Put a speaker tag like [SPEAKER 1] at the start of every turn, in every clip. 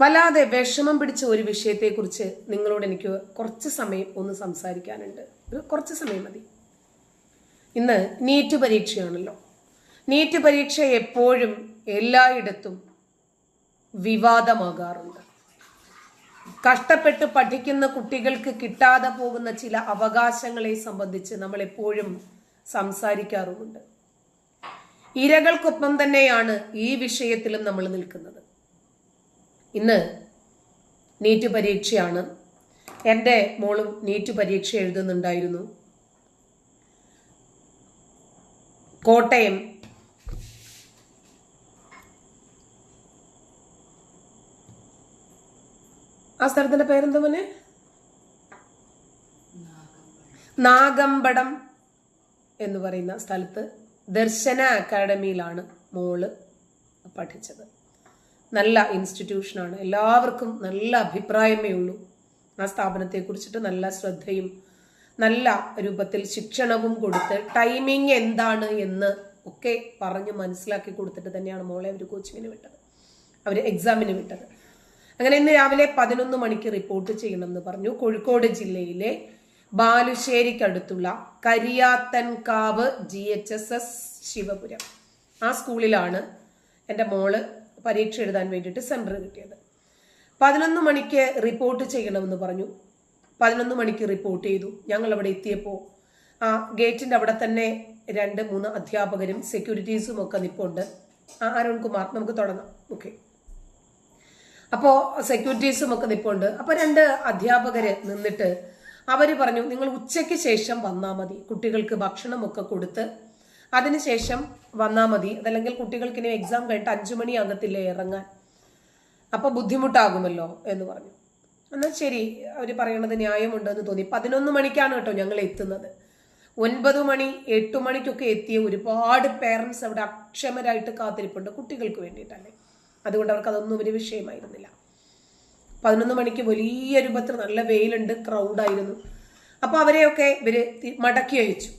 [SPEAKER 1] വല്ലാതെ വിഷമം പിടിച്ച ഒരു വിഷയത്തെക്കുറിച്ച് നിങ്ങളോട് എനിക്ക് കുറച്ച് സമയം ഒന്ന് സംസാരിക്കാനുണ്ട്. ഒരു കുറച്ച് സമയം മതി. ഇന്ന് നീറ്റ് പരീക്ഷയാണല്ലോ. നീറ്റ് പരീക്ഷ എപ്പോഴും എല്ലായിടത്തും വിവാദമാകാറുണ്ട്. കഷ്ടപ്പെട്ട് പഠിക്കുന്ന കുട്ടികൾക്ക് കിട്ടാതെ പോകുന്ന ചില അവകാശങ്ങളെ സംബന്ധിച്ച് നമ്മൾ എപ്പോഴും സംസാരിക്കാറുമുണ്ട്. ഇരകൾക്കൊപ്പം തന്നെയാണ് ഈ വിഷയത്തിലും നമ്മൾ നിൽക്കുന്നത്. ഇന്ന് നീറ്റ് പരീക്ഷയാണ്. എന്റെ മോളും നീറ്റ് പരീക്ഷ എഴുതുന്നുണ്ടായിരുന്നു. കോട്ടയം ആ സ്ഥലത്തിന്റെ പേരെന്താ മോനെ? നാഗമ്പടം എന്ന് പറയുന്ന സ്ഥലത്ത് ദർശന അക്കാഡമിയിലാണ് മോൾ പഠിച്ചത്. നല്ല ഇൻസ്റ്റിറ്റ്യൂഷനാണ് എല്ലാവർക്കും നല്ല അഭിപ്രായമേ ഉള്ളൂ. ആ സ്ഥാപനത്തെ കുറിച്ചിട്ട് നല്ല ശ്രദ്ധയും നല്ല രൂപത്തിൽ ശിക്ഷണവും കൊടുത്ത് ടൈമിംഗ് എന്താണ് എന്ന് ഒക്കെ പറഞ്ഞ് മനസ്സിലാക്കി കൊടുത്തിട്ട് തന്നെയാണ് മോളെ അവർ കോച്ചിങ്ങിന് വിട്ടത്. അവർ എക്സാമിന് വിട്ടത്. അങ്ങനെ ഇന്ന് രാവിലെ പതിനൊന്ന് മണിക്ക് റിപ്പോർട്ട് ചെയ്യണമെന്ന് പറഞ്ഞു. കോഴിക്കോട് ജില്ലയിലെ ബാലുശ്ശേരിക്കടുത്തുള്ള Kariyathankavu G H S S Sivapuram. ആ സ്കൂളിലാണ് എന്റെ മോൾ പരീക്ഷ എഴുതാൻ വേണ്ടിയിട്ട് സെന്റർ കിട്ടിയത്. പതിനൊന്ന് മണിക്ക് റിപ്പോർട്ട് ചെയ്യണമെന്ന് പറഞ്ഞു. പതിനൊന്ന് മണിക്ക് റിപ്പോർട്ട് ചെയ്തു. ഞങ്ങൾ അവിടെ എത്തിയപ്പോൾ ആ ഗേറ്റിന്റെ അവിടെ തന്നെ രണ്ട് മൂന്ന് അധ്യാപകരും സെക്യൂരിറ്റീസും ഒക്കെ നിപ്പുണ്ട്. ആ അരുൺകുമാർ നമുക്ക് തുടങ്ങാം. ഓക്കെ അപ്പോൾ സെക്യൂരിറ്റീസും ഒക്കെ നിപ്പുണ്ട്. അപ്പോൾ രണ്ട് അധ്യാപകർ നിന്നിട്ട് അവർ പറഞ്ഞു നിങ്ങൾ ഉച്ചയ്ക്ക് ശേഷം വന്നാൽ മതി. കുട്ടികൾക്ക് ഭക്ഷണമൊക്കെ കൊടുത്ത് അതിനുശേഷം വന്നാൽ മതി. അതല്ലെങ്കിൽ കുട്ടികൾക്ക് ഇനി എക്സാം കഴിഞ്ഞിട്ട് അഞ്ചു മണി ആകത്തില്ലേ ഇറങ്ങാൻ? അപ്പോൾ ബുദ്ധിമുട്ടാകുമല്ലോ എന്ന് പറഞ്ഞു. എന്നാൽ ശരി അവർ പറയണത് ന്യായമുണ്ടെന്ന് തോന്നി. പതിനൊന്ന് മണിക്കാണ് കേട്ടോ ഞങ്ങൾ എത്തുന്നത്. ഒൻപത് മണി എട്ട് മണിക്കൊക്കെ എത്തിയ ഒരുപാട് പേരൻസ് അവിടെ അക്ഷമരായിട്ട് കാത്തിരിപ്പുണ്ട് കുട്ടികൾക്ക് വേണ്ടിയിട്ടല്ലേ. അതുകൊണ്ട് അവർക്ക് അതൊന്നും ഒരു വിഷയമായിരുന്നില്ല. പതിനൊന്ന് മണിക്ക് വലിയ രൂപത്തിൽ നല്ല വെയിലുണ്ട് ക്രൗഡായിരുന്നു അപ്പോൾ അവരെയൊക്കെ ഇവർ മടക്കി അയച്ചു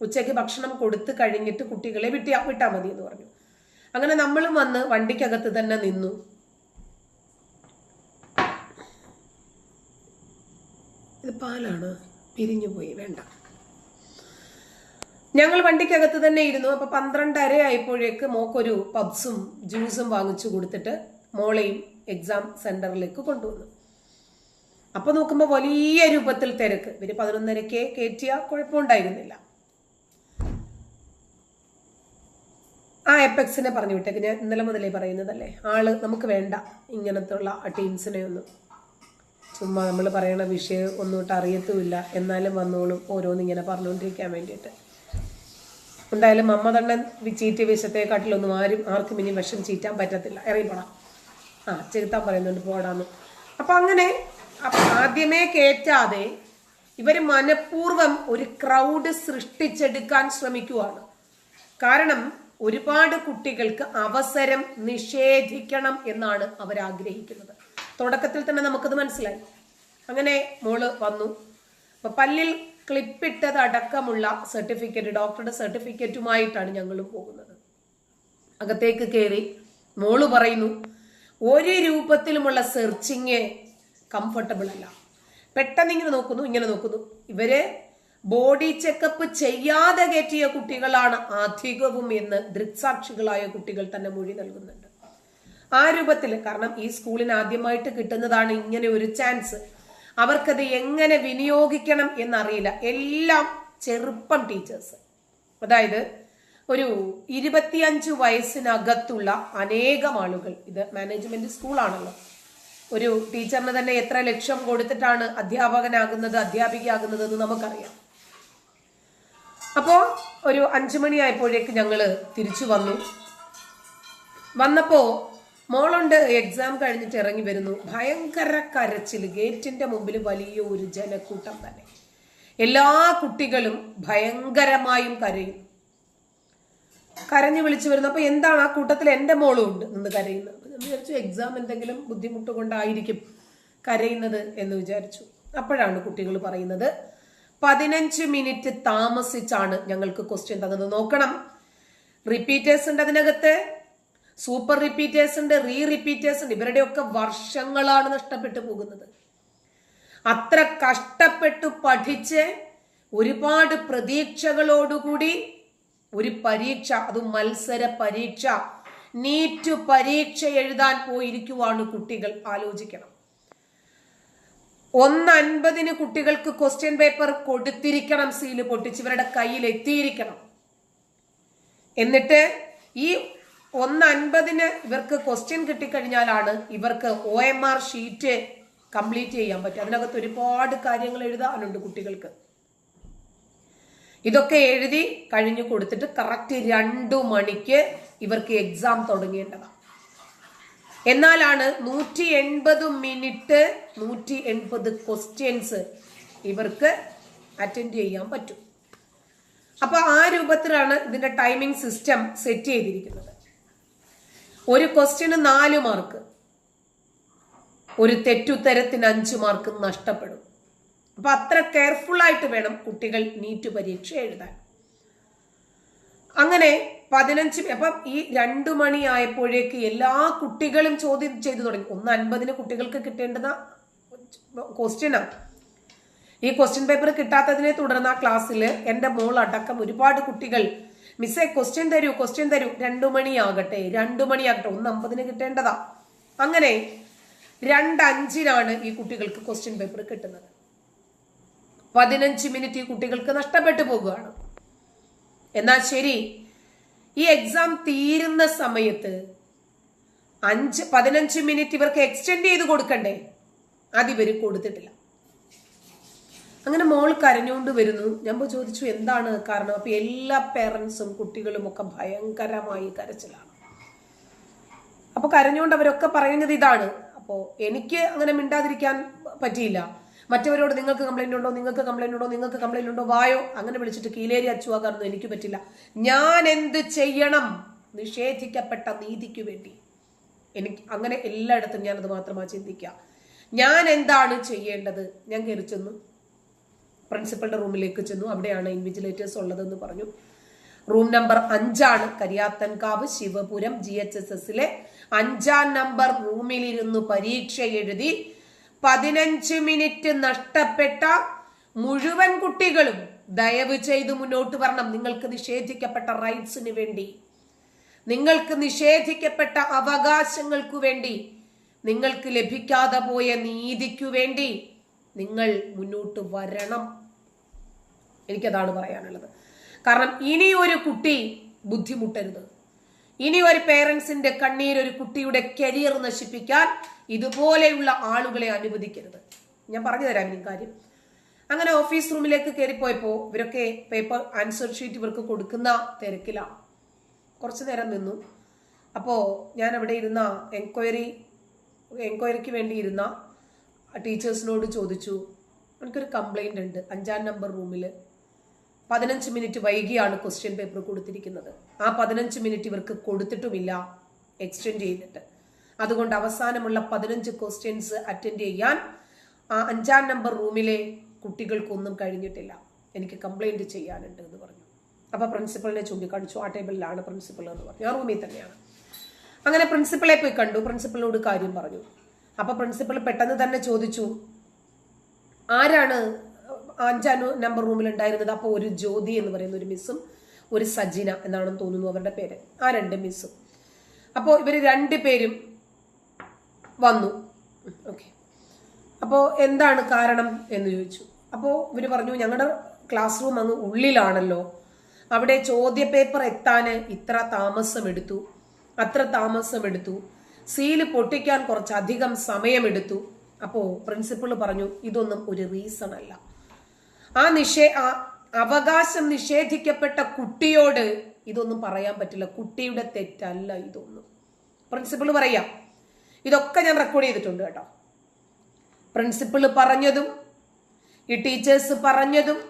[SPEAKER 1] ഉച്ചയ്ക്ക് ഭക്ഷണം കൊടുത്ത് കഴിഞ്ഞിട്ട് കുട്ടികളെ വിട്ടി വിട്ടാൽ മതി എന്ന് പറഞ്ഞു. അങ്ങനെ നമ്മളും വന്ന് വണ്ടിക്കകത്ത് തന്നെ നിന്നു. ഇത് പാലാണ്. പിരിഞ്ഞു പോയി. വേണ്ട. ഞങ്ങൾ വണ്ടിക്കകത്ത് തന്നെ ഇരുന്നു. അപ്പൊ പന്ത്രണ്ടര ആയപ്പോഴേക്ക് മോക്കൊരു പബ്സും ജ്യൂസും വാങ്ങിച്ചു കൊടുത്തിട്ട് മോളെയും എക്സാം സെന്ററിലേക്ക് കൊണ്ടുവന്നു. അപ്പൊ നോക്കുമ്പോൾ വലിയ രൂപത്തിൽ തിരക്ക്. ഇവർ പതിനൊന്നരക്ക് കയറ്റിയ കുഴപ്പമുണ്ടായിരുന്നില്ല. ആ എപ്പെക്സിനെ പറഞ്ഞു വിട്ടേക്ക് ഞാൻ ഇന്നലെ മുതലേ പറയുന്നതല്ലേ ആൾ നമുക്ക് വേണ്ട ഇങ്ങനത്തെ ഉള്ള ടീംസിനെ ഒന്നും. ചുമ്മാ നമ്മൾ പറയണ വിഷയം ഒന്നും അറിയത്തുമില്ല എന്നാലും വന്നോളും ഓരോന്നിങ്ങനെ പറഞ്ഞുകൊണ്ടിരിക്കാൻ വേണ്ടിയിട്ട്. എന്തായാലും മമ്മതണ്ണൻ ചീറ്റിയ വിഷത്തെക്കാട്ടിലൊന്നും ആരും ആർക്കും ഇനി വിഷം ചീറ്റാൻ പറ്റത്തില്ല. ഇറങ്ങിപ്പോടാം. ആ ചെലുത്താൻ പറയുന്നുണ്ട് പോടാന്ന്. അപ്പം അങ്ങനെ ആദ്യമേ കയറ്റാതെ ഇവർ മനഃപൂർവം ഒരു ക്രൗഡ് സൃഷ്ടിച്ചെടുക്കാൻ ശ്രമിക്കുവാണ്. കാരണം ഒരുപാട് കുട്ടികൾക്ക് അവസരം നിഷേധിക്കണം എന്നാണ് അവർ ആഗ്രഹിക്കുന്നത്. തുടക്കത്തിൽ തന്നെ നമുക്കത് മനസ്സിലായി. അങ്ങനെ മോൾ വന്നു. അപ്പൊ പല്ലിൽ ക്ലിപ്പിട്ടത് അടക്കമുള്ള സർട്ടിഫിക്കറ്റ് ഡോക്ടറുടെ സർട്ടിഫിക്കറ്റുമായിട്ടാണ് ഞങ്ങളും പോകുന്നത്. അകത്തേക്ക് കയറി മോൾ പറയുന്നു ഒരു രൂപത്തിലുമുള്ള സെർച്ചിങ് കംഫർട്ടബിൾ അല്ല. പെട്ടെന്ന് ഇങ്ങനെ നോക്കുന്നു ഇങ്ങനെ നോക്കുന്നു. ഇവർ ബോഡി ചെക്കപ്പ് ചെയ്യാതെ കയറ്റിയ കുട്ടികളാണ് അധികവും എന്ന് ദൃക്സാക്ഷികളായ കുട്ടികൾ തന്നെ മൊഴി നൽകുന്നുണ്ട്. ആ രൂപത്തിൽ കാരണം ഈ സ്കൂളിന് ആദ്യമായിട്ട് കിട്ടുന്നതാണ് ഇങ്ങനെ ഒരു ചാൻസ്. അവർക്കത് എങ്ങനെ വിനിയോഗിക്കണം എന്നറിയില്ല. എല്ലാം ചെറുപ്പം ടീച്ചേഴ്സ്. അതായത് ഒരു ഇരുപത്തിയഞ്ച് വയസ്സിനകത്തുള്ള അനേകം ആളുകൾ ഇത് മാനേജ്മെന്റ് സ്കൂളാണല്ലോ. ഒരു ടീച്ചറിന് തന്നെ എത്ര ലക്ഷം കൊടുത്തിട്ടാണ് അധ്യാപകനാകുന്നത് അധ്യാപികയാകുന്നത് എന്ന് നമുക്കറിയാം. അപ്പോ ഒരു അഞ്ചു മണിയായപ്പോഴേക്ക് ഞങ്ങൾ തിരിച്ചു വന്നു. വന്നപ്പോ മോളുണ്ട് എക്സാം കഴിഞ്ഞിട്ട് ഇറങ്ങി വരുന്നു. ഭയങ്കര കരച്ചിൽ ഗേറ്റിന്റെ മുമ്പിൽ വലിയ ഒരു ജനക്കൂട്ടം തന്നെ. എല്ലാ കുട്ടികളും ഭയങ്കരമായും കരയും. കരഞ്ഞു വിളിച്ചു വരുന്നു. അപ്പൊ എന്താണ് ആ കൂട്ടത്തിൽ എന്റെ മോളും ഉണ്ട് എന്ന് കരയുന്നത്? വിചാരിച്ചു എക്സാം എന്തെങ്കിലും ബുദ്ധിമുട്ട് കൊണ്ടായിരിക്കും കരയുന്നത് എന്ന് വിചാരിച്ചു. അപ്പോഴാണ് കുട്ടികൾ പറയുന്നത് പതിനഞ്ച് മിനിറ്റ് താമസിച്ചാണ് ഞങ്ങൾക്ക് ക്വസ്റ്റ്യൻ തന്നത്. നോക്കണം. റിപ്പീറ്റേഴ്സ് ഉണ്ട് അതിനകത്ത്. സൂപ്പർ റിപ്പീറ്റേഴ്സ് ഉണ്ട് റീ റിപ്പീറ്റേഴ്സ് ഉണ്ട്. ഇവരുടെയൊക്കെ വർഷങ്ങളാണ് നഷ്ടപ്പെട്ടു പോകുന്നത്. അത്ര കഷ്ടപ്പെട്ടു പഠിച്ച് ഒരുപാട് പ്രതീക്ഷകളോടുകൂടി ഒരു പരീക്ഷ അത് മത്സര പരീക്ഷ നീറ്റ് പരീക്ഷ എഴുതാൻ പോയിരിക്കുവാണ് കുട്ടികൾ. ആലോചിക്കണം. ഒന്ന് അൻപതിന് കുട്ടികൾക്ക് ക്വസ്റ്റ്യൻ പേപ്പർ കൊടുത്തിരിക്കണം സീൽ പൊട്ടിച്ച് ഇവരുടെ കയ്യിൽ എത്തിയിരിക്കണം. എന്നിട്ട് ഈ ഒന്ന് അൻപതിന് ഇവർക്ക് ക്വസ്റ്റ്യൻ കിട്ടിക്കഴിഞ്ഞാലാണ് ഇവർക്ക് O M R sheet complete ചെയ്യാൻ പറ്റും അതിനകത്ത് ഒരുപാട് കാര്യങ്ങൾ എഴുതാനുണ്ട് കുട്ടികൾക്ക്. ഇതൊക്കെ എഴുതി കഴിഞ്ഞു കൊടുത്തിട്ട് കറക്റ്റ് രണ്ടു മണിക്ക് ഇവർക്ക് എക്സാം തുടങ്ങേണ്ടതാണ്. എന്നാലാണ് നൂറ്റി എൺപത് മിനിറ്റ് നൂറ്റി എൺപത് ക്വസ്റ്റ്യൻസ് ഇവർക്ക് അറ്റൻഡ് ചെയ്യാൻ പറ്റും. അപ്പൊ ആ രൂപത്തിലാണ് ഇതിന്റെ ടൈമിംഗ് സിസ്റ്റം സെറ്റ് ചെയ്തിരിക്കുന്നത്. ഒരു ക്വസ്റ്റ്യന് നാല് മാർക്ക് ഒരു തെറ്റുത്തരത്തിന് അഞ്ച് മാർക്ക് നഷ്ടപ്പെടും. അപ്പൊ അത്ര കെയർഫുൾ ആയിട്ട് വേണം കുട്ടികൾ നീറ്റ് പരീക്ഷ എഴുതാൻ. അങ്ങനെ പതിനഞ്ച് അപ്പം ഈ രണ്ടു മണിയായപ്പോഴേക്ക് എല്ലാ കുട്ടികളും ചോദ്യം ചെയ്തു തുടങ്ങി. ഒന്ന് അൻപതിന് കുട്ടികൾക്ക് കിട്ടേണ്ടുന്ന ക്വസ്റ്റ്യനാണ് ഈ ക്വസ്റ്റ്യൻ പേപ്പർ കിട്ടാത്തതിനെ തുടർന്ന് ആ ക്ലാസ്സിൽ എന്റെ മോൾ അടക്കം ഒരുപാട് കുട്ടികൾ മിസ്സേ ക്വസ്റ്റ്യൻ തരൂ ക്വസ്റ്റ്യൻ തരൂ. രണ്ടു മണിയാകട്ടെ രണ്ടു മണിയാകട്ടെ ഒന്ന് അമ്പതിന് കിട്ടേണ്ടതാ. അങ്ങനെ രണ്ടഞ്ചിനാണ് ഈ കുട്ടികൾക്ക് ക്വസ്റ്റ്യൻ പേപ്പർ കിട്ടുന്നത്. പതിനഞ്ച് മിനിറ്റ് ഈ കുട്ടികൾക്ക് നഷ്ടപ്പെട്ടു പോകുകയാണ് എന്നാൽ ശരി ഈ എക്സാം തീരുന്ന സമയത്ത് അഞ്ച് പതിനഞ്ച് മിനിറ്റ് ഇവർക്ക് എക്സ്റ്റെൻഡ് ചെയ്ത് കൊടുക്കണ്ടേ? അതിവർ കൊടുത്തിട്ടില്ല. അങ്ങനെ മോൾ കരഞ്ഞുകൊണ്ട് വരുന്നു. ഞാൻ ചോദിച്ചു എന്താണ് കാരണം? അപ്പൊ എല്ലാ പേരൻസും കുട്ടികളും ഒക്കെ ഭയങ്കരമായി കരച്ചിലാണ്. അപ്പൊ കരഞ്ഞുകൊണ്ട് അവരൊക്കെ പറയുന്നത് ഇതാണ്. അപ്പോ എനിക്ക് അങ്ങനെ മിണ്ടാതിരിക്കാൻ പറ്റിയില്ല. മറ്റവരോട് നിങ്ങൾക്ക് കംപ്ലൈന്റ് ഉണ്ടോ? നിങ്ങൾക്ക് കംപ്ലൈന്റ് ഉണ്ടോ? നിങ്ങൾക്ക് കംപ്ലൈന്റ് ഉണ്ടോ? വായോ. അങ്ങനെ വിളിച്ചിട്ട് കീലേരി അച്ചുവാക്കാറൊന്നും എനിക്ക് പറ്റില്ല. ഞാൻ എന്ത് ചെയ്യണം? നിഷേധിക്കപ്പെട്ട നീതിക്ക് വേണ്ടി. എനിക്ക് അങ്ങനെ എല്ലായിടത്തും ഞാനത് മാത്രമാണ് ചിന്തിക്കുക ഞാൻ എന്താണ് ചെയ്യേണ്ടത്? ഞാൻ കയറി ചെന്നു. പ്രിൻസിപ്പളുടെ റൂമിലേക്ക് ചെന്നു. അവിടെയാണ് ഇൻവിജിലേറ്റേഴ്സ് ഉള്ളതെന്ന് പറഞ്ഞു. റൂം നമ്പർ അഞ്ചാണ് Kariyathankavu Sivapuram G H S എസിലെ അഞ്ചാം നമ്പർ റൂമിലിരുന്ന് പരീക്ഷ എഴുതി പതിനഞ്ച് മിനിറ്റ് നഷ്ടപ്പെട്ട മുഴുവൻ കുട്ടികളും ദയവ് ചെയ്ത് മുന്നോട്ട് വരണം. നിങ്ങൾക്ക് നിഷേധിക്കപ്പെട്ട റൈറ്റ്സിന് വേണ്ടി. നിങ്ങൾക്ക് നിഷേധിക്കപ്പെട്ട അവകാശങ്ങൾക്കു വേണ്ടി. നിങ്ങൾക്ക് ലഭിക്കാതെ പോയ നീതിക്കു വേണ്ടി നിങ്ങൾ മുന്നോട്ട് വരണം. എനിക്കതാണ് പറയാനുള്ളത്. കാരണം ഇനി ഒരു കുട്ടി ബുദ്ധിമുട്ടരുത്. ഇനി ഒരു പേരൻസിന്റെ കണ്ണീർ ഒരു കുട്ടിയുടെ കരിയർ നശിപ്പിക്കാൻ ഇതുപോലെയുള്ള ആളുകളെ അനുവദിക്കരുത്. ഞാൻ പറഞ്ഞു തരാം ഈ കാര്യം. അങ്ങനെ ഓഫീസ് റൂമിലേക്ക് കയറിപ്പോയപ്പോൾ ഇവരൊക്കെ പേപ്പർ ആൻസർ ഷീറ്റ് ഇവർക്ക് കൊടുക്കുന്ന തിരക്കിലാണ് കുറച്ചു നേരം നിന്നു. അപ്പോൾ ഞാൻ അവിടെ ഇരുന്ന എൻക്വയറി എൻക്വയറിക്ക് വേണ്ടി ഇരുന്ന ടീച്ചേഴ്സിനോട് ചോദിച്ചു എനിക്കൊരു കംപ്ലൈന്റ് ഉണ്ട്. അഞ്ചാം നമ്പർ റൂമിൽ പതിനഞ്ച് മിനിറ്റ് വൈകിയാണ് ക്വസ്റ്റ്യൻ പേപ്പർ കൊടുത്തിരിക്കുന്നത്. ആ പതിനഞ്ച് മിനിറ്റ് ഇവർക്ക് കൊടുത്തിട്ടുമില്ല. എക്സ്റ്റെൻഡ് ചെയ്തിട്ട്. അതുകൊണ്ട് അവസാനമുള്ള പതിനഞ്ച് ക്വസ്റ്റ്യൻസ് അറ്റൻഡ് ചെയ്യാൻ ആ അഞ്ചാം നമ്പർ റൂമിലെ കുട്ടികൾക്കൊന്നും കഴിഞ്ഞിട്ടില്ല. എനിക്ക് കംപ്ലൈന്റ് ചെയ്യാനുണ്ട് എന്ന് പറഞ്ഞു. അപ്പോൾ പ്രിൻസിപ്പളിനെ ചൂണ്ടിക്കാണിച്ചു. ആ ടേബിളിലാണ് പ്രിൻസിപ്പൾ എന്ന് പറഞ്ഞു. ആ റൂമിൽ തന്നെയാണ്. അങ്ങനെ പ്രിൻസിപ്പളെ പോയി കണ്ടു. പ്രിൻസിപ്പളിനോട് കാര്യം പറഞ്ഞു. അപ്പോൾ പ്രിൻസിപ്പൾ പെട്ടെന്ന് തന്നെ ചോദിച്ചു ആരാണ് അഞ്ചാം നമ്പർ റൂമിൽ ഉണ്ടായിരുന്നത് അപ്പോൾ ഒരു ജ്യോതി എന്ന് പറയുന്ന ഒരു മിസ്സും ഒരു സജിന എന്നാണെന്ന് തോന്നുന്നു അവരുടെ പേര്. ആ രണ്ട് മിസ്സും അപ്പോൾ ഇവർ രണ്ട് പേരും വന്നു. ഓക്കെ അപ്പോൾ എന്താണ് കാരണം എന്ന് ചോദിച്ചു. അപ്പോൾ ഇവർ പറഞ്ഞു ഞങ്ങളുടെ ക്ലാസ് റൂം അങ്ങ് ഉള്ളിലാണല്ലോ. അവിടെ ചോദ്യ പേപ്പർ എത്താൻ ഇത്ര താമസം എടുത്തു അത്ര താമസം എടുത്തു സീൽ പൊട്ടിക്കാൻ കുറച്ചധികം സമയമെടുത്തു. അപ്പോൾ പ്രിൻസിപ്പൾ പറഞ്ഞു ഇതൊന്നും ഒരു റീസൺ അല്ല. ആ നിഷേ ആ അവകാശം നിഷേധിക്കപ്പെട്ട കുട്ടിയോട് ഇതൊന്നും പറയാൻ പറ്റില്ല. കുട്ടിയുടെ തെറ്റല്ല ഇതൊന്നും. പ്രിൻസിപ്പൾ പറയാം. ഇതൊക്കെ ഞാൻ റെക്കോർഡ് ചെയ്തിട്ടുണ്ട് കേട്ടോ. പ്രിൻസിപ്പൾ പറഞ്ഞതും ഈ ടീച്ചേഴ്സ് പറഞ്ഞതും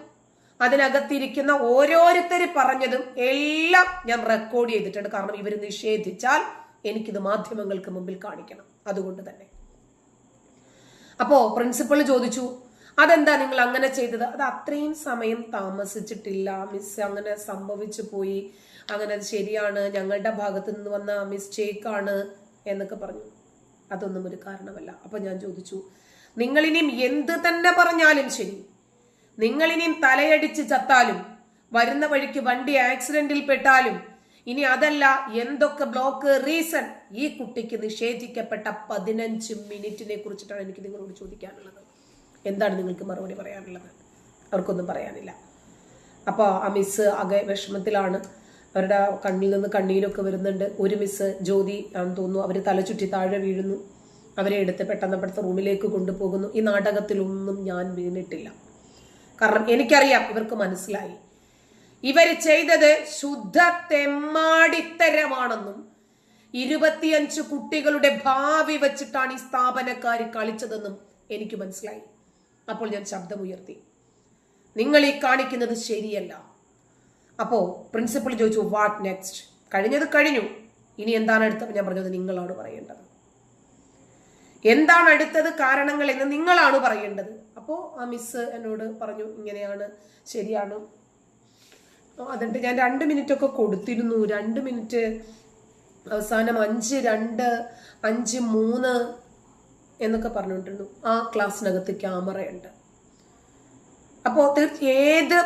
[SPEAKER 1] അതിനകത്തിരിക്കുന്ന ഓരോരുത്തർ പറഞ്ഞതും എല്ലാം ഞാൻ റെക്കോർഡ് ചെയ്തിട്ടുണ്ട്. കാരണം ഇവർ നിഷേധിച്ചാൽ എനിക്കിത് മാധ്യമങ്ങൾക്ക് മുമ്പിൽ കാണിക്കണം. അതുകൊണ്ട് തന്നെ. അപ്പോ പ്രിൻസിപ്പൾ ചോദിച്ചു അതെന്താ നിങ്ങൾ അങ്ങനെ ചെയ്തത്? അത് അത്രയും സമയം താമസിച്ചിട്ടില്ല. മിസ് അങ്ങനെ സംഭവിച്ചു പോയി. അങ്ങനെ ശരിയാണ്. ഞങ്ങളുടെ ഭാഗത്ത് നിന്ന് വന്ന മിസ്റ്റേക്ക് ആണ് എന്നൊക്കെ പറഞ്ഞു. അതൊന്നും ഒരു കാരണമല്ല. അപ്പൊ ഞാൻ ചോദിച്ചു നിങ്ങളിനിയും എന്ത് തന്നെ പറഞ്ഞാലും ശരി. നിങ്ങളിനിയും തലയടിച്ച് ചത്താലും വരുന്ന വഴിക്ക് വണ്ടി ആക്സിഡന്റിൽ പെട്ടാലും ഇനി അതല്ല എന്തൊക്കെ ബ്ലോക്ക് റീസൺ? ഈ കുട്ടിക്ക് നിഷേധിക്കപ്പെട്ട പതിനഞ്ച് മിനിറ്റിനെ കുറിച്ചിട്ടാണ് എനിക്ക് നിങ്ങളോട് ചോദിക്കാനുള്ളത്. എന്താണ് നിങ്ങൾക്ക് മറുപടി പറയാനുള്ളത്? അവർക്കൊന്നും പറയാനില്ല. അപ്പോൾ ആ മിസ് അകെ വിഷമത്തിലാണ്. അവരുടെ കണ്ണിൽ നിന്ന് കണ്ണീരൊക്കെ വരുന്നുണ്ട്. ഒരു മിസ് ജ്യോതി ആണെന്ന് തോന്നുന്നു. അവർ തലചുറ്റി താഴെ വീഴുന്നു. അവരെ എടുത്ത് പെട്ടെന്ന് പെട്ടെന്ന് റൂമിലേക്ക് കൊണ്ടുപോകുന്നു. ഈ നാടകത്തിലൊന്നും ഞാൻ വീണിട്ടില്ല. കാരണം എനിക്കറിയാം ഇവർക്ക് മനസ്സിലായി. ഇവർ ചെയ്തത് ശുദ്ധ തെമ്മാടിത്തരമാണെന്നും ഇരുപത്തിയഞ്ച് കുട്ടികളുടെ ഭാവി വച്ചിട്ടാണ് ഈ സ്ഥാപനക്കാർ കളിച്ചതെന്നും എനിക്ക് മനസ്സിലായി. അപ്പോൾ ഞാൻ ശബ്ദമുയർത്തി. നിങ്ങൾ ഈ കാണിക്കുന്നത് ശരിയല്ല. അപ്പോൾ പ്രിൻസിപ്പൾ ചോദിച്ചു വാട്ട് നെക്സ്റ്റ് കഴിഞ്ഞത് കഴിഞ്ഞു. ഇനി എന്താണ് എടുത്തത് ഞാൻ പറഞ്ഞത് നിങ്ങളാണ് പറയേണ്ടത്. എന്താണ് എടുത്തത് കാരണങ്ങൾ എന്ന് നിങ്ങളാണ് പറയേണ്ടത്. അപ്പോൾ ആ മിസ് എന്നോട് പറഞ്ഞു ഇങ്ങനെയാണ് ശരിയാണ്. അതുകൊണ്ട് ഞാൻ രണ്ട് മിനിറ്റ് ഒക്കെ കൊടുത്തിരുന്നു. രണ്ട് മിനിറ്റ് അവസാനം അഞ്ച് രണ്ട് അഞ്ച് മൂന്ന് എന്നൊക്കെ പറഞ്ഞുകൊണ്ടിരുന്നു. ആ ക്ലാസ്സിനകത്ത് ക്യാമറയുണ്ട് അപ്പോൾ ഏത്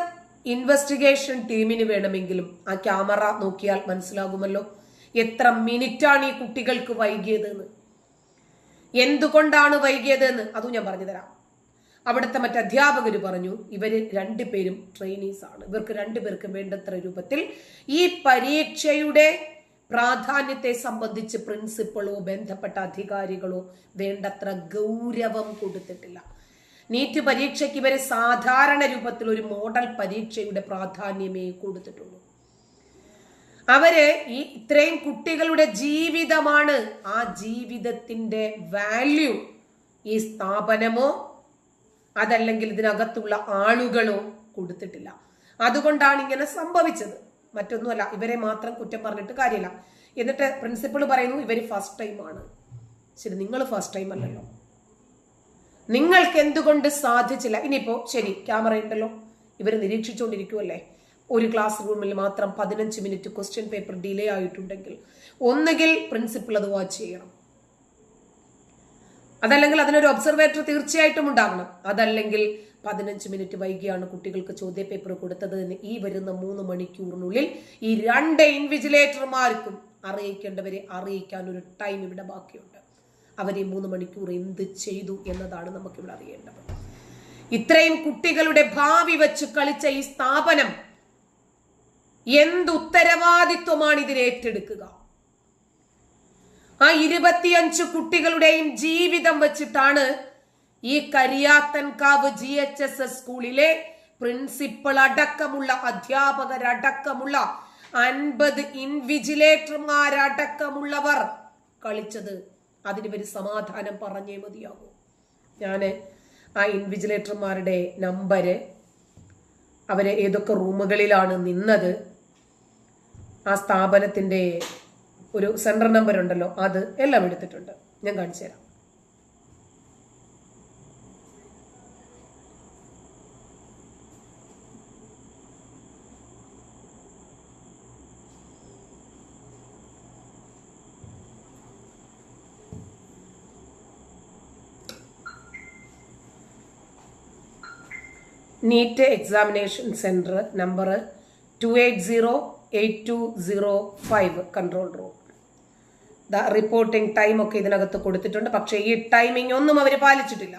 [SPEAKER 1] ഇൻവെസ്റ്റിഗേഷൻ ടീമിന് വേണമെങ്കിലും ആ ക്യാമറ നോക്കിയാൽ മനസ്സിലാകുമല്ലോ. എത്ര മിനിറ്റാണ് ഈ കുട്ടികൾക്ക് വൈകിയതെന്ന്. എന്തുകൊണ്ടാണ് വൈകിയതെന്ന്? അതും ഞാൻ പറഞ്ഞു തരാം അവിടുത്തെ മറ്റ് അധ്യാപകർ പറഞ്ഞു ഇവർ രണ്ടുപേരും ട്രെയിനീസ് ആണ്. ഇവർക്ക് രണ്ടുപേർക്കും വേണ്ടത്ര രൂപത്തിൽ ഈ പരീക്ഷയുടെ പ്രാധാന്യത്തെ സംബന്ധിച്ച് പ്രിൻസിപ്പളോ ബന്ധപ്പെട്ട അധികാരികളോ വേണ്ടത്ര ഗൗരവം കൊടുത്തിട്ടില്ല. നീറ്റ് പരീക്ഷയ്ക്ക് വരെ സാധാരണ രൂപത്തിൽ ഒരു മോഡൽ പരീക്ഷയുടെ പ്രാധാന്യമേ കൊടുത്തിട്ടുള്ളൂ. അവർ ഈ ഇത്രയും കുട്ടികളുടെ ജീവിതമാണ് ആ ജീവിതത്തിന്റെ വാല്യൂ ഈ സ്ഥാപനമോ അതല്ലെങ്കിൽ ഇതിനകത്തുള്ള ആളുകളോ കൊടുത്തിട്ടില്ല. അതുകൊണ്ടാണ് ഇങ്ങനെ സംഭവിച്ചത്. മറ്റൊന്നുമല്ല ഇവരെ മാത്രം കുറ്റം പറഞ്ഞിട്ട് കാര്യമില്ല. എന്നിട്ട് പ്രിൻസിപ്പൾ പറയുന്നു ഇവർ ഫസ്റ്റ് ടൈം ആണ്. ശരി നിങ്ങൾ ഫസ്റ്റ് ടൈം അല്ലല്ലോ. നിങ്ങൾക്ക് എന്തുകൊണ്ട് സാധിച്ചില്ല? ഇനിയിപ്പോ ശരി ക്യാമറ ഉണ്ടല്ലോ. ഇവർ നിരീക്ഷിച്ചുകൊണ്ടിരിക്കുമല്ലേ ഒരു ക്ലാസ് റൂമിൽ മാത്രം പതിനഞ്ച് മിനിറ്റ് ക്വസ്റ്റ്യൻ പേപ്പർ ഡിലേ ആയിട്ടുണ്ടെങ്കിൽ ഒന്നുകിൽ പ്രിൻസിപ്പൾ അത് വാച്ച് ചെയ്യണം. അതല്ലെങ്കിൽ അതിനൊരു ഒബ്സർവേറ്റർ തീർച്ചയായിട്ടും ഉണ്ടാവണം. അതല്ലെങ്കിൽ പതിനഞ്ച് മിനിറ്റ് വൈകിയാണ് കുട്ടികൾക്ക് ചോദ്യപേപ്പർ കൊടുത്തത് എന്ന് ഈ വരുന്ന മൂന്ന് മണിക്കൂറിനുള്ളിൽ ഈ രണ്ട് ഇൻവിജിലേറ്റർമാർക്കും അറിയിക്കേണ്ടവരെ അറിയിക്കാൻ ഒരു ടൈം ഇവിടെ ബാക്കിയുണ്ട്. അവർ ഈ മൂന്ന് മണിക്കൂർ എന്ത് ചെയ്തു എന്നതാണ് നമുക്കിവിടെ അറിയേണ്ടത്. ഇത്രയും കുട്ടികളുടെ ഭാവി വെച്ച് കളിച്ച ഈ സ്ഥാപനം എന്തുത്തരവാദിത്വമാണ് ഇതിനെ ഏറ്റെടുക്കുക? ആ ഇരുപത്തിയഞ്ച് കുട്ടികളുടെയും ജീവിതം വെച്ചിട്ടാണ് ഈ Kariyathankavu G H S S സ്കൂളിലെ പ്രിൻസിപ്പൾ അടക്കമുള്ള അധ്യാപകരടക്കമുള്ള അൻപത് ഇൻവിജിലേറ്റർമാരടക്കമുള്ളവർ കളിച്ചത്. അതിന് ഒരു സമാധാനം പറഞ്ഞേ മതിയാകൂ. ഞാൻ ആ ഇൻവിജിലേറ്റർമാരുടെ നമ്പര് അവരെ ഏതൊക്കെ റൂമുകളിലാണ് നിന്നത് ആ സ്ഥാപനത്തിന്റെ ഒരു സെൻട്രൽ നമ്പർ ഉണ്ടല്ലോ അത് എല്ലാം എടുത്തിട്ടുണ്ട്. ഞാൻ കാണിച്ചു തരാം. NEET examination centre number two eight zero eight two zero five control room reporting time ഒക്കെ ഇതിനകത്ത് കൊടുത്തിട്ടുണ്ട്. പക്ഷേ ഈ ടൈമിംഗ് ഒന്നും അവർ പാലിച്ചിട്ടില്ല.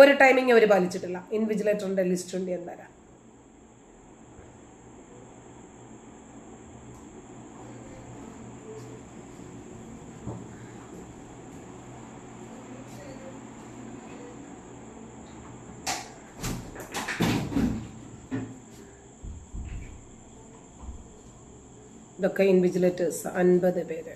[SPEAKER 1] ഒരു ടൈമിംഗ് അവർ പാലിച്ചിട്ടില്ല. ഇൻവിജിലേറ്ററിന്റെ ലിസ്റ്റ് ഉണ്ട് എന്ന് തരാം. ഇതൊക്കെ ഇൻവിജിലേറ്റേഴ്സ് അൻപത് പേര്.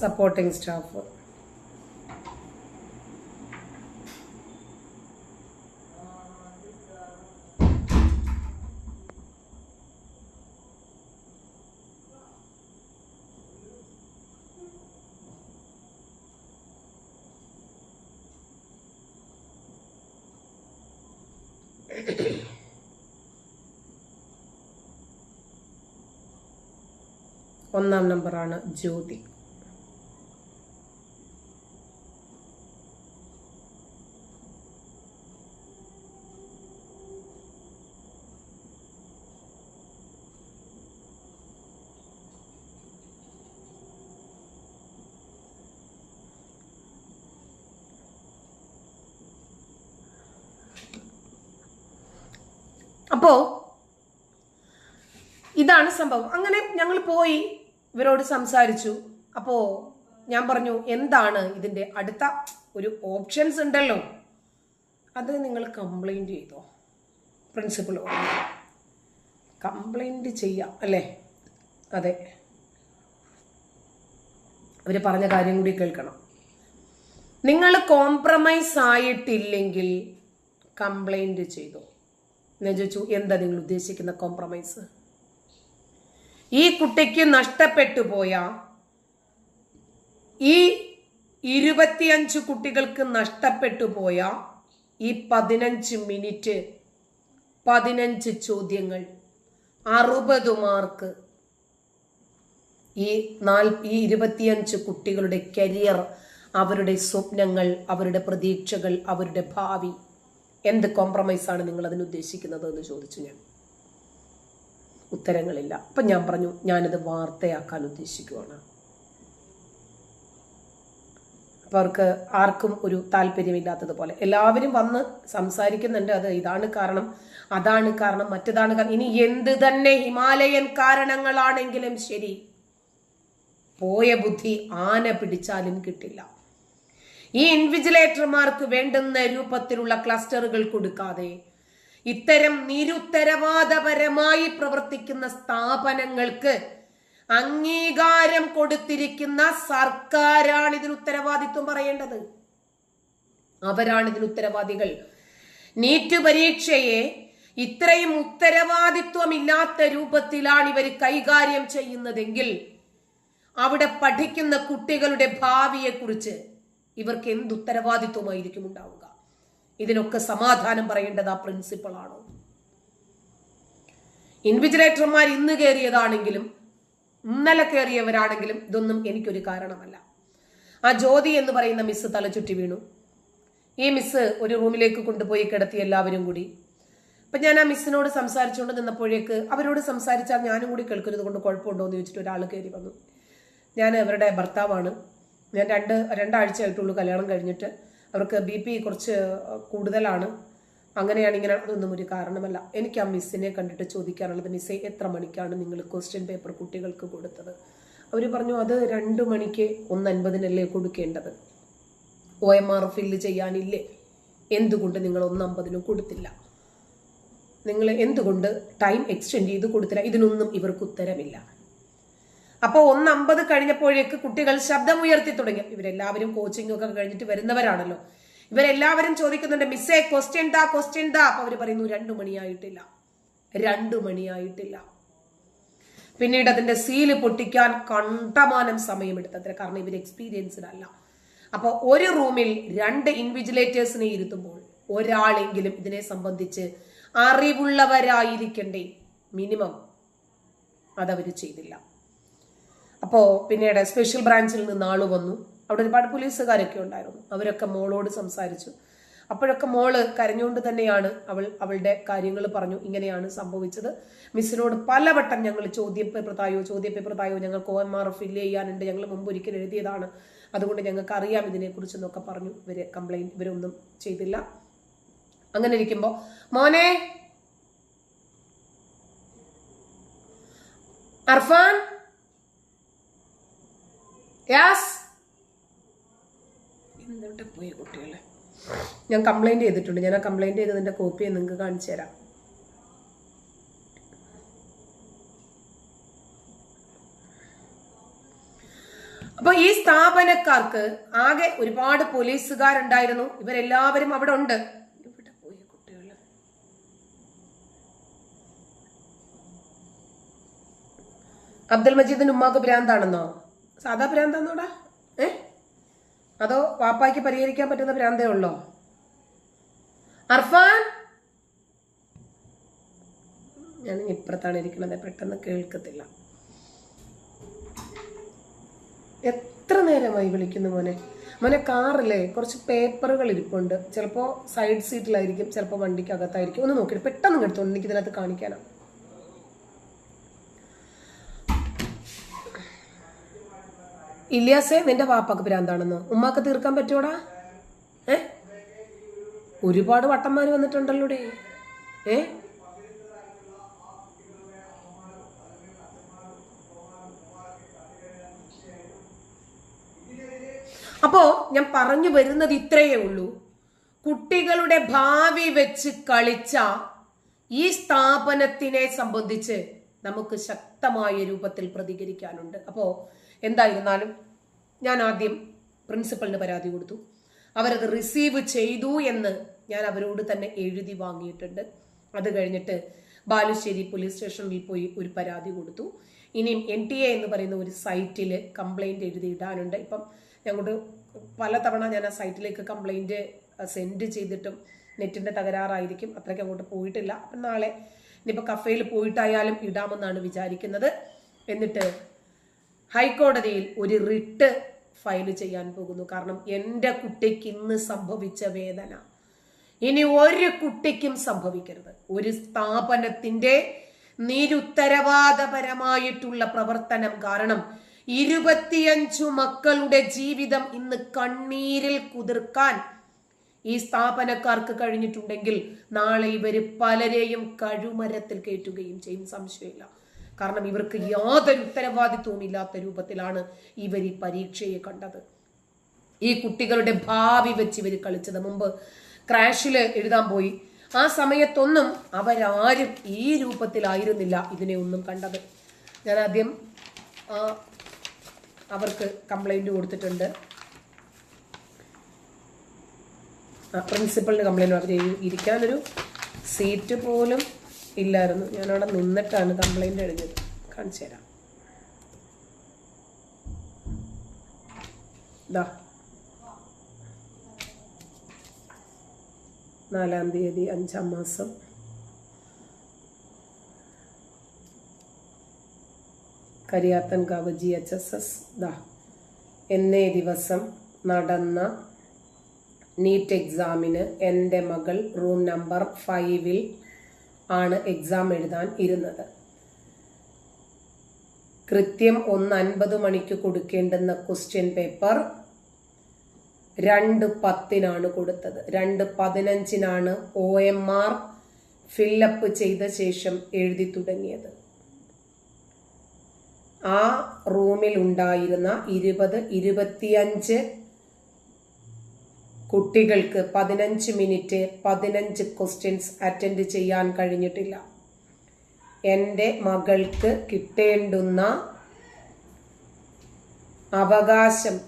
[SPEAKER 1] സപ്പോർട്ടിംഗ് സ്റ്റാഫ് ഒന്നാം നമ്പറാണ് ജ്യോതി. അപ്പോ ഇതാണ് സംഭവം. അങ്ങനെ ഞങ്ങൾ പോയി ഇവരോട് സംസാരിച്ചു. അപ്പോ ഞാൻ പറഞ്ഞു എന്താണ് ഇതിന്റെ അടുത്ത ഒരു ഓപ്ഷൻസ് ഉണ്ടല്ലോ. അത് നിങ്ങൾ കംപ്ലൈന്റ് ചെയ്തോ? പ്രിൻസിപ്പൾ പറഞ്ഞു കംപ്ലൈന്റ് ചെയ്യാം അല്ലേ? അതെ. അവർ പറഞ്ഞ കാര്യം കൂടി കേൾക്കണം. നിങ്ങൾ കോംപ്രമൈസ് ആയിട്ടില്ലെങ്കിൽ കംപ്ലൈന്റ് ചെയ്തു? ഞാൻ ചോദിച്ചു എന്താ നിങ്ങൾ ഉദ്ദേശിക്കുന്ന കോംപ്രമൈസ് ഈ കുട്ടിക്ക് നഷ്ടപ്പെട്ടു പോയ ഈ ഇരുപത്തിയഞ്ച് കുട്ടികൾക്ക് നഷ്ടപ്പെട്ടു പോയ ഈ പതിനഞ്ച് മിനിറ്റ് പതിനഞ്ച് ചോദ്യങ്ങൾ അറുപത് മാർക്ക് ഈ നാൽ ഈ ഇരുപത്തിയഞ്ച് കുട്ടികളുടെ കരിയർ അവരുടെ സ്വപ്നങ്ങൾ അവരുടെ പ്രതീക്ഷകൾ അവരുടെ ഭാവി. എന്ത് കോംപ്രമൈസാണ് നിങ്ങൾ അതിന് ഉദ്ദേശിക്കുന്നത് എന്ന് ചോദിച്ചു ഞാൻ. ഉത്തരങ്ങളില്ല. അപ്പൊ ഞാൻ പറഞ്ഞു ഞാനത് വാർത്തയാക്കാൻ ഉദ്ദേശിക്കുവാണ്. അപ്പൊ അവർക്ക് ആർക്കും ഒരു താല്പര്യമില്ലാത്തതുപോലെ. എല്ലാവരും വന്ന് സംസാരിക്കുന്നുണ്ട്. അത് ഇതാണ് കാരണം അതാണ് കാരണം മറ്റതാണ് കാരണം. ഇനി എന്ത് തന്നെ ഹിമാലയൻ കാരണങ്ങളാണെങ്കിലും ശരി. പോയ ബുദ്ധി ആന പിടിച്ചാലും കിട്ടില്ല. ഈ ഇൻവിജിലേറ്റർമാർക്ക് വേണ്ടുന്ന രൂപത്തിലുള്ള ക്ലസ്റ്ററുകൾ കൊടുക്കാതെ ഇത്തരം നിരുത്തരവാദപരമായി പ്രവർത്തിക്കുന്ന സ്ഥാപനങ്ങൾക്ക് അംഗീകാരം കൊടുത്തിരിക്കുന്ന സർക്കാരാണ് ഇതിന് ഉത്തരവാദിത്വം പറയേണ്ടത്. അവരാണ് ഇതിന് ഉത്തരവാദികൾ. നീറ്റ് പരീക്ഷയെ ഇത്രയും ഉത്തരവാദിത്വമില്ലാത്ത രൂപത്തിലാണ് ഇവർ കൈകാര്യം ചെയ്യുന്നതെങ്കിൽ അവിടെ പഠിക്കുന്ന കുട്ടികളുടെ ഭാവിയെക്കുറിച്ച് ഇവർക്ക് എന്ത് ഉത്തരവാദിത്വമായിരിക്കും ഉണ്ടാവുക? ഇതിനൊക്കെ സമാധാനം പറയേണ്ടത് ആ പ്രിൻസിപ്പളാണോ ഇൻവിജിലേറ്റർമാർ ഇന്ന് കയറിയതാണെങ്കിലും ഇന്നലെ കയറിയവരാണെങ്കിലും ഇതൊന്നും എനിക്കൊരു കാരണമല്ല. ആ ജ്യോതി എന്ന് പറയുന്ന മിസ് തലചുറ്റി വീണു. ഈ മിസ് ഒരു റൂമിലേക്ക് കൊണ്ടുപോയി കിടത്തി എല്ലാവരും കൂടി. അപ്പൊ ഞാൻ ആ മിസ്സിനോട് സംസാരിച്ചുകൊണ്ട് നിന്നപ്പോഴേക്ക് അവരോട് സംസാരിച്ചാൽ ഞാനും കൂടി കേൾക്കുന്നത് കൊണ്ട് കുഴപ്പമുണ്ടോ എന്ന് ചോദിച്ചിട്ട് ഒരാൾ കയറി വന്നു. ഞാൻ അവരുടെ ഭർത്താവാണ്. ഞാൻ രണ്ട് രണ്ടാഴ്ച ആയിട്ടുള്ളൂ കല്യാണം കഴിഞ്ഞിട്ട്. അവർക്ക് ബി പി കുറച്ച് കൂടുതലാണ്. അങ്ങനെയാണ് ഇങ്ങനെ അതൊന്നും ഒരു കാരണമല്ല. എനിക്ക് ആ മിസ്സിനെ കണ്ടിട്ട് ചോദിക്കാനുള്ളത് മിസ്സേ എത്ര മണിക്കാണ് നിങ്ങൾ ക്വസ്റ്റ്യൻ പേപ്പർ കുട്ടികൾക്ക് കൊടുത്തത്? അവർ പറഞ്ഞു അത് രണ്ട് മണിക്ക് ഒന്ന് അൻപതിനല്ലേ കൊടുക്കേണ്ടത്? ഒ എം ആർ ഫില്ല് ചെയ്യാനില്ലേ? എന്തുകൊണ്ട് നിങ്ങൾ ഒന്നമ്പതിനും കൊടുത്തില്ല? നിങ്ങൾ എന്തുകൊണ്ട് ടൈം എക്സ്റ്റെൻഡ് ചെയ്ത് കൊടുത്തില്ല? ഇതിനൊന്നും ഇവർക്ക് ഉത്തരമില്ല. അപ്പോൾ ഒന്ന് അമ്പത് കഴിഞ്ഞപ്പോഴേക്ക് കുട്ടികൾ ശബ്ദമുയർത്തി തുടങ്ങി. ഇവരെല്ലാവരും കോച്ചിങ് ഒക്കെ കഴിഞ്ഞിട്ട് വരുന്നവരാണല്ലോ. ഇവരെല്ലാവരും ചോദിക്കുന്നുണ്ട് മിസ്സേ ക്വസ്റ്റ്യൻ ദാ ക്വസ്റ്റ്യൻ ദാ അപ്പൊ അവർ പറയുന്നു രണ്ടു മണിയായിട്ടില്ല. രണ്ടു മണിയായിട്ടില്ല. പിന്നീട് അതിന്റെ സീൽ പൊട്ടിക്കാൻ കണ്ടമാനം സമയമെടുത്തത്ര കാരണം ഇവർ എക്സ്പീരിയൻസ്ഡ് അല്ല. അപ്പോൾ ഒരു റൂമിൽ രണ്ട് ഇൻവിജിലേറ്റേഴ്സിനെ ഇരുത്തുമ്പോൾ ഒരാളെങ്കിലും ഇതിനെ സംബന്ധിച്ച് അറിവുള്ളവരായിരിക്കണ്ടേ? മിനിമം. അതവർ ചെയ്തില്ല. അപ്പോൾ പിന്നീട് സ്പെഷ്യൽ ബ്രാഞ്ചിൽ നിന്ന് ആൾ വന്നു. അവിടെ ഒരുപാട് പോലീസുകാരൊക്കെ ഉണ്ടായിരുന്നു. അവരൊക്കെ മോളോട് സംസാരിച്ചു. അപ്പോഴൊക്കെ മോൾ കരഞ്ഞുകൊണ്ട് തന്നെയാണ് അവൾ അവളുടെ കാര്യങ്ങൾ പറഞ്ഞു. ഇങ്ങനെയാണ് സംഭവിച്ചത്. മിസ്സിനോട് പലവട്ടം ഞങ്ങൾ ചോദ്യപേപ്പർ തായോ ചോദ്യപേപ്പർ തായോ ഞങ്ങൾക്ക് ഒ എം ആർ ഫില്ല് ചെയ്യാനുണ്ട്. ഞങ്ങൾ മുമ്പ് ഒരിക്കൽ എഴുതിയതാണ്. അതുകൊണ്ട് ഞങ്ങൾക്ക് അറിയാം ഇതിനെക്കുറിച്ചെന്നൊക്കെ പറഞ്ഞു. ഇവർ കംപ്ലൈന്റ് ഇവരൊന്നും ചെയ്തില്ല. അങ്ങനെ ഇരിക്കുമ്പോൾ മോനെ! അർഫാൻ! യാസ് എന്നിട്ട് പോയി കുട്ടികളെ. ഞാൻ കംപ്ലൈന്റ് ചെയ്തിട്ടുണ്ട്. ഞാൻ ആ കംപ്ലൈന്റ് ചെയ്തതിന്റെ കോപ്പി നിങ്ങൾക്ക് കാണിച്ചു തരാം. അപ്പൊ ഈ സ്ഥാപനക്കാർക്ക് ആകെ ഒരുപാട് പോലീസുകാരുണ്ടായിരുന്നു. ഇവരെല്ലാവരും അവിടെ ഉണ്ട്. അബ്ദുൽ മജീദിന് ഉമ്മാക്ക് ഭ്രാന്താണെന്നോ? സാധാ ഭ്രാന്താന്നോടാ? ഏ? അതോ വാപ്പായ്ക്ക് പരിഹരിക്കാൻ പറ്റുന്ന ഭ്രാന്തേ ഉള്ളോ? അർഫാൻ? ഞാൻ ഇപ്പുറത്താണ് ഇരിക്കുന്നത് പെട്ടെന്ന് കേൾക്കത്തില്ല. എത്ര നേരമായി വിളിക്കുന്നു മോനെ? മോനെ കാറിലെ കുറച്ച് പേപ്പറുകൾ ഇരിപ്പുണ്ട്. ചിലപ്പോൾ സൈഡ് സീറ്റിലായിരിക്കും ചിലപ്പോൾ വണ്ടിക്കകത്തായിരിക്കും. ഒന്ന് നോക്കിയിട്ട് പെട്ടെന്ന് എടുത്തോണ്ട് എനിക്ക് ഇതിനകത്ത് കാണിക്കാനാണ് ഇല്യാസേ നിന്റെ വാപ്പാക്ക് ഭ്രാന്താണെന്നോ. ഉമ്മാക്ക് തീർക്കാൻ പറ്റൂടാ ഏ? ഒരുപാട് വട്ടന്മാര് വന്നിട്ടുണ്ടല്ലോടെ. ഏ? അപ്പോ ഞാൻ പറഞ്ഞു വരുന്നത് ഇത്രയേ ഉള്ളൂ. കുട്ടികളുടെ ഭാവി വെച്ച് കളിച്ച ഈ സ്ഥാപനത്തിനെ സംബന്ധിച്ച് നമുക്ക് ശക്തമായ രൂപത്തിൽ പ്രതികരിക്കാനുണ്ട്. അപ്പോ എന്തായിരുന്നാലും ഞാൻ ആദ്യം പ്രിൻസിപ്പളിന് പരാതി കൊടുത്തു. അവരത് റിസീവ് ചെയ്തു എന്ന് ഞാൻ അവരോട് തന്നെ എഴുതി വാങ്ങിയിട്ടുണ്ട്. അത് കഴിഞ്ഞിട്ട് ബാലുശ്ശേരി പോലീസ് സ്റ്റേഷനിൽ പോയി ഒരു പരാതി കൊടുത്തു. ഇനിയും എൻ ടി എ എന്ന് പറയുന്ന ഒരു സൈറ്റിൽ കംപ്ലൈന്റ് എഴുതി ഇടാനുണ്ട് ഇപ്പം ഞങ്ങളുടെ പലതവണ ഞാൻ ആ സൈറ്റിലേക്ക് കംപ്ലൈന്റ് സെൻഡ് ചെയ്തിട്ടും നെറ്റിന്റെ തകരാറായിരിക്കും. അത്രയ്ക്ക് അങ്ങോട്ട് പോയിട്ടില്ല. അപ്പം നാളെ ഇനിയിപ്പോൾ കഫേയിൽ പോയിട്ടായാലും ഇടാമെന്നാണ് വിചാരിക്കുന്നത്. എന്നിട്ട് ഹൈക്കോടതിയിൽ ഒരു റിട്ട് ഫയൽ ചെയ്യാൻ പോകുന്നു. കാരണം എന്റെ കുട്ടിക്ക് ഇന്ന് സംഭവിച്ച വേദന. ഇനി ഒരു കുട്ടിക്കും സംഭവിക്കരുത്. ഒരു സ്ഥാപനത്തിന്റെ നിരുത്തരവാദപരമായിട്ടുള്ള പ്രവർത്തനം കാരണം ഇരുപത്തിയഞ്ചു മക്കളുടെ ജീവിതം ഇന്ന് കണ്ണീരിൽ കുതിർക്കാൻ ഈ സ്ഥാപനക്കാർക്ക് കഴിഞ്ഞിട്ടുണ്ടെങ്കിൽ നാളെ ഇവർ പലരെയും കഴുമരത്തിൽ കയറ്റുകയും ചെയ്യും. സംശയമില്ല. കാരണം ഇവർക്ക് യാതൊരു ഉത്തരവാദിത്വവും ഇല്ലാത്ത രൂപത്തിലാണ് ഇവർ ഈ പരീക്ഷയെ കണ്ടത്. ഈ കുട്ടികളുടെ ഭാവി വെച്ച് ഇവർ കളിച്ചത്. മുമ്പ് ക്രാഷിൽ എഴുതാൻ പോയി ആ സമയത്തൊന്നും അവരാരും ഈ രൂപത്തിലായിരുന്നില്ല ഇതിനെ ഒന്നും കണ്ടത്. ഞാൻ ആദ്യം അവർക്ക് കംപ്ലൈന്റ് കൊടുത്തിട്ടുണ്ട്. പ്രിൻസിപ്പളിന് കംപ്ലൈന്റ് അവർ "ഇരി- ഇരിക്കാനൊരു സീറ്റ് പോലും ഇല്ലായിരുന്നു. ഞാനവിടെ നിന്നിട്ടാണ് കംപ്ലൈന്റ് എഴുതിയത്. കാണിച്ചു തരാം. ഇതാ നാലാം തീയതി അഞ്ചാം മാസം. Kariyathankavu G H S S. ദാ. എന്നേ ദിവസം നടന്ന നീറ്റ് എക്സാമിന് എന്റെ മകൾ റൂം നമ്പർ ഫൈവിൽ ആണ് എക്സാം എഴുതാൻ ഇരുന്നത്. കൃത്യം ഒന്ന് അൻപത് മണിക്ക് കൊടുക്കേണ്ടുന്ന ക്വസ്റ്റ്യൻ പേപ്പർ രണ്ട് പത്തിനാണ് കൊടുത്തത്. രണ്ട് പതിനഞ്ചിനാണ് ഒ എം ആർ ഫില്ലപ്പ് ചെയ്ത ശേഷം എഴുതി തുടങ്ങിയത്. ആ റൂമിൽ ഉണ്ടായിരുന്ന ഇരുപത് ഇരുപത്തിയഞ്ച് കുട്ടികൾക്ക് പതിനഞ്ച് മിനിറ്റ് പതിനഞ്ച് ക്വസ്റ്റ്യൻസ് അറ്റൻഡ് ചെയ്യാൻ കഴിഞ്ഞിട്ടില്ല. എന്റെ മകൾക്ക് കിട്ടേണ്ടുന്ന അവകാശം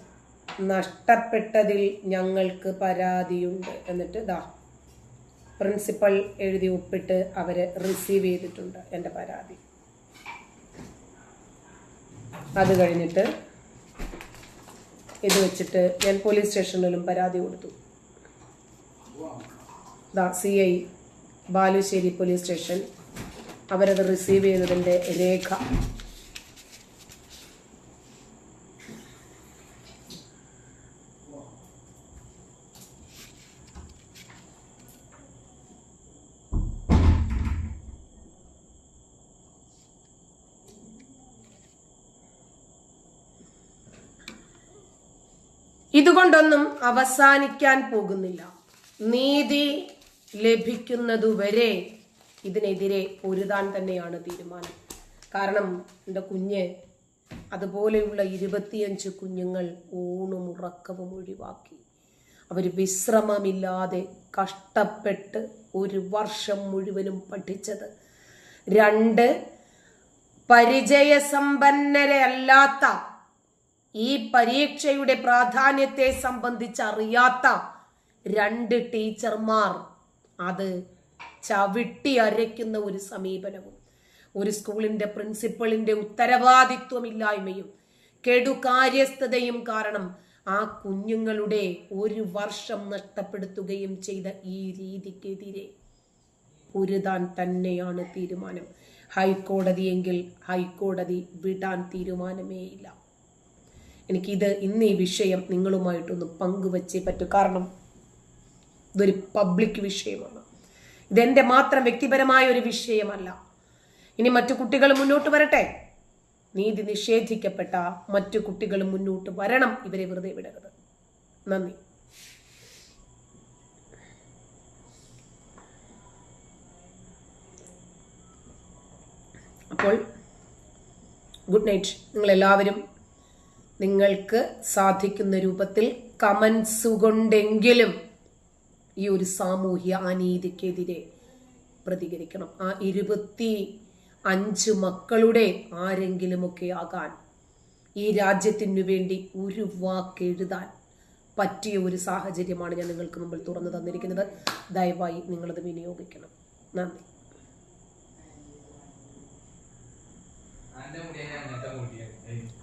[SPEAKER 1] നഷ്ടപ്പെട്ടതിൽ ഞങ്ങൾക്ക് പരാതിയുണ്ട് എന്നിട്ട് ദാ പ്രിൻസിപ്പൽ എഴുതി ഒപ്പിട്ട് അവരെ റിസീവ് ചെയ്തിട്ടുണ്ട് എന്റെ പരാതി. അത് കഴിഞ്ഞിട്ട് ഇത് വെച്ചിട്ട് ഞാൻ പോലീസ് സ്റ്റേഷനിലും പരാതി കൊടുത്തു. C I Balussery police station. അവരത് റിസീവ് ചെയ്തതിന്റെ രേഖ. അവസാനിക്കാൻ പോകുന്നില്ല. നീതി ലഭിക്കുന്നതുവരെ ഇതിനെതിരെ പൊരുതാൻ തന്നെയാണ് തീരുമാനം. കാരണം എന്റെ കുഞ്ഞ് അതുപോലെയുള്ള ഇരുപത്തിയഞ്ച് കുഞ്ഞുങ്ങൾ ഊണും ഉറക്കവും ഒഴിവാക്കി. അവർ വിശ്രമമില്ലാതെ കഷ്ടപ്പെട്ട് ഒരു വർഷം മുഴുവനും പഠിച്ചത്. രണ്ട് പരിചയസമ്പന്നരെ അല്ലാത്ത ഈ പരീക്ഷയുടെ പ്രാധാന്യത്തെ സംബന്ധിച്ച് അറിയാത്ത രണ്ട് ടീച്ചർമാർ അത് ചവിട്ടി അരയ്ക്കുന്ന ഒരു സമീപനവും ഒരു സ്കൂളിന്റെ പ്രിൻസിപ്പളിന്റെ ഉത്തരവാദിത്വമില്ലായ്മയും കെടുകാര്യസ്ഥതയും കാരണം ആ കുഞ്ഞുങ്ങളുടെ ഒരു വർഷം നഷ്ടപ്പെടുത്തുകയും ചെയ്ത ഈ രീതിക്കെതിരെ പൊരുതാൻ തന്നെയാണ് തീരുമാനം. ഹൈക്കോടതിയെങ്കിൽ ഹൈക്കോടതി വിടാൻ തീരുമാനമേയില്ല. എനിക്കിത് ഇന്ന് ഈ വിഷയം നിങ്ങളുമായിട്ടൊന്ന് പങ്കുവച്ചേ പറ്റൂ. കാരണം ഇതൊരു പബ്ലിക് വിഷയമാണ്. ഇതെന്റെ മാത്രം വ്യക്തിപരമായ ഒരു വിഷയമല്ല. ഇനി മറ്റു കുട്ടികൾ മുന്നോട്ട് വരട്ടെ. നീതി നിഷേധിക്കപ്പെട്ട മറ്റു കുട്ടികൾ മുന്നോട്ട് വരണം ഇവരെ വെറുതെ വിടരുത്. നന്ദി. അപ്പോൾ ഗുഡ് നൈറ്റ്. നിങ്ങൾ എല്ലാവരും നിങ്ങൾക്ക് സാധിക്കുന്ന രൂപത്തിൽ കമൻസ് കൊണ്ടെങ്കിലും ഈ ഒരു സാമൂഹ്യ അനീതിക്കെതിരെ പ്രതികരിക്കണം. ആ ഇരുപത്തി അഞ്ച് മക്കളുടെ ആരെങ്കിലുമൊക്കെ ആകാൻ ഈ രാജ്യത്തിനു വേണ്ടി ഒരു വാക്ക് എഴുതാൻ പറ്റിയ ഒരു സാഹചര്യമാണ് ഞാൻ നിങ്ങൾക്ക് മുമ്പിൽ തുറന്നു തന്നിരിക്കുന്നത്. ദയവായി നിങ്ങളത് വിനിയോഗിക്കണം. നന്ദി.
[SPEAKER 2] അങ്ങനത്തെ മുടിയാണ്